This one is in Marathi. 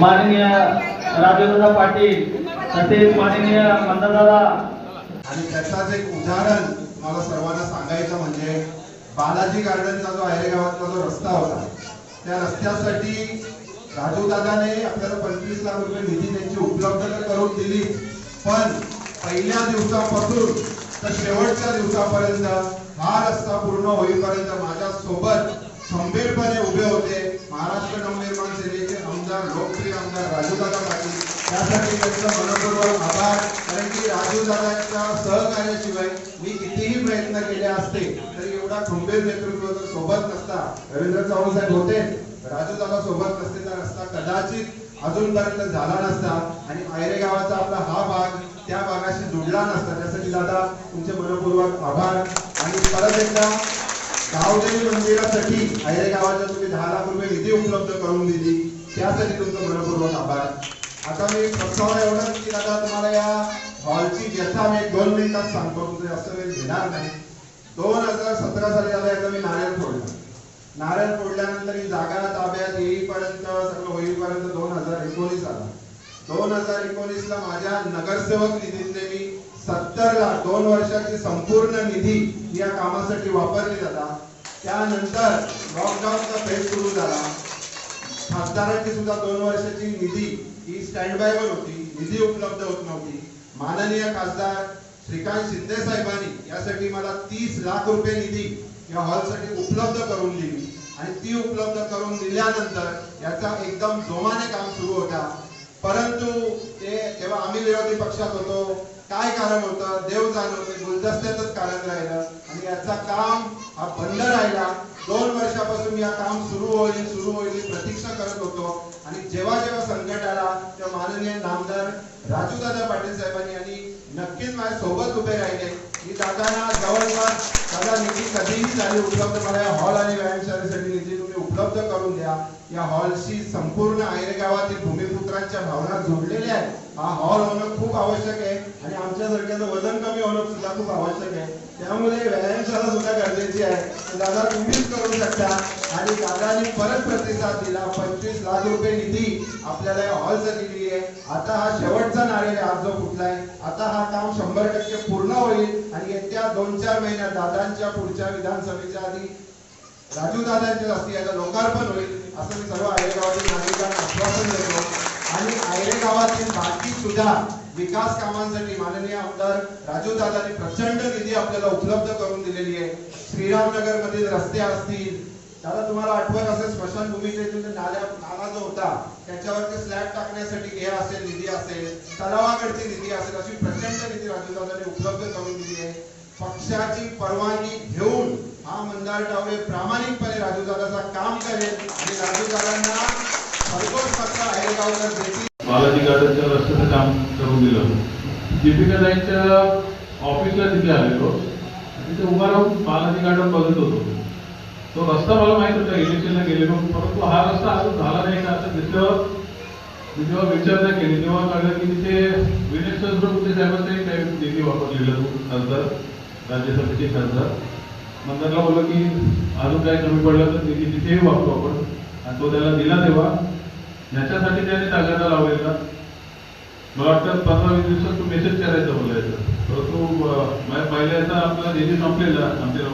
माननीय राजेंद्र पाटील तसेच माननीय मंदादादा. आणि त्याचाच एक उदाहरण मला सर्वांना सांगायचं म्हणजे बालाजी गार्डनचा जो आहे गावातला जो रस्ता होता त्या रस्त्यासाठी राजू दादाने आपल्याला पंचवीस लाख रुपये निधी त्यांची उपलब्धता करून दिली पण पहिल्या दिवसापासून तर शेवटच्या दिवसापर्यंत हा रस्ता पूर्ण होईपर्यंत माझ्या सोबत खंबीरपणे उभे होते महाराष्ट्र नवनिर्माण आमदार लोकप्रिय आमदार राजूदादा पाटील त्यासाठी त्यांचं मनपूर्वक आभार. कारण की राजूदादांच्या सहकार्याशिवाय मी कितीही प्रयत्न केले असते तरी एवढा खंबीर नेतृत्व जर सोबत नसता रवींद्र चव्हाण साहेब होते. राजूदादा सोबत नसते तर रस्ता कदाचित अजूनपर्यंत झाला नसता आणि आयरे गावाचा आपला हा भाग त्या भागाशी जुडला नसता. त्यासाठी दादा तुमचे मनपूर्वक आभार. आणि परत एकदा गावदेवी मंदिरासाठी आयरे गावाच्या तुम्ही दहा लाख रुपये निधी उपलब्ध करून दिली. त्यासाठी तुमचं मनपूर्वक आभार. आता मी प्रस्तावना एवढंच की दादा तुम्हाला या हॉलची व्यथा मी एक दोन मिनिटात सांगतो तुमचं जास्त वेळ घेणार नाही. दोन हजार सतरा साली दादा याचा मी नारळ फोडला. नारळ फोडल्यानंतर ही जागा ताब्यात येईपर्यंत सगळं होईपर्यंत दोन हजार एकोणीस आला. दोन हजार एकोणीस ला माझ्या नगरसेवक निधीतले मी सत्तर लाख दोन वर्षाची संपूर्ण निधी या कामासाठी वापरली जाता. त्यानंतर लॉकडाऊनचा फेज सुरू झाला. खासदारांची सुद्धा दोन वर्षाची निधी ही स्टँड बायवर होती निधी उपलब्ध होत नव्हती. माननीय खासदार श्रीकांत शिंदे साहेबांनी यासाठी मला तीस लाख रुपये निधी या हॉलसाठी उपलब्ध करून दिली. आणि ती उपलब्ध करून दिल्यानंतर याचा एकदम जोमाने काम सुरू होता. परंतु ते जेव्हा आम्ही विरोधी पक्षात होतो काय कारण होतं? देव जाणवते गुलदस्त्यातच कारण राहिलं. आणि याचा काम हा बंद राहिला. दोन वर्षापासून या काम सुरू होईल सुरू होईल होतो. आणि जेव्हा जेव्हा संकट आला तेव्हा माननीय नामदार राजूदादा पाटील साहेबांनी आणि नक्कीच माझ्या सोबत उभे राहिले. मी दादांना जवळपास दादा निधी कधीही झाली उपलब्ध मला या हॉल आणि व्यायामशाळेसाठी निधी तुम्ही उपलब्ध करून द्या. या हॉलशी संपूर्ण आयरे गावातील भूमिपुत्रांच्या भावना जोडलेल्या आहेत. हा हॉल होणं खूप आवश्यक आहे आणि आमच्या सारख्याचं वजन कमी होणं सुद्धा खूप आवश्यक आहे. त्यामुळे व्यायामशाला सुद्धा गरजेची आहे. दादा तुम्हीच करू शकता. आणि दादानी परत प्रतिसाद दिला. पंचवीस लाख रुपये निधी आपल्याला या हॉलसाठी दिली आहे. आता हा शेवटचा नारेल आज जो कुठलाय? आता हा काम शंभर टक्के पूर्ण होईल. आणि येत्या दोन चार महिन्यात दादांच्या पुढच्या विधानसभेच्या आधी राजू दादांच्या हस्ते याचं लोकार्पण होईल असं मी सर्व आयरेगावातील नागरिकांना आश्वासन देतो. आणि आयरे गावातील बाकी सुद्धा विकास कामांसाठी माननीय आमदार राजू दादांनी प्रचंड निधी आपल्याला उपलब्ध करून दिलेली आहे. श्रीरामनगर मधील रस्ते असतील दादा तुम्हाला आठवत असेल स्मशानभूमीचे जे नाल्या नाला जो होता त्याच्यावरती स्लॅब टाकण्यासाठी हे असेल निधी असेल तलावाकडची निधी असेल अशी प्रचंड निधी राजू दादांनी उपलब्ध करून दिली आहे. पक्षाची परवानगी घेऊन हा मंदार टावळे प्रामाणिकपणे राजूदादाचा काम करेल आणि राजूदादांना पत्र आहे गावकर देतील बालाजी गार्डनच्या रस्त्याचं काम करून दिलं होतं. दीपिकाताईंच्या ऑफिसला तिथे आलेलो तिथे उभा राहून बालाजी गार्डन बघत होतो. तो रस्ता मला माहीत होता इलेक्शनला गेलेलो परंतु हा रस्ता अजून झाला नाही. का असं तिथं मी जेव्हा विचारणा केली तेव्हा कळलं की तिथे विनेश चंद्र कुठे साहेबांचाही काही निधी वापरलेलं तो खासदार राज्यसभेचे खासदार. मग बोललो की अजून काय कमी पडलं तर निधी तिथेही वागतो आपण. आणि तो त्याला दिला तेव्हा. ह्याच्यासाठी त्याने तागादा लावलेला मला वाटतं पंधरा वीस दिवसात तू मेसेज करायचा बोलायचा. परंतु तो पहिल्याचा आपला निधी संपलेला. आमच्या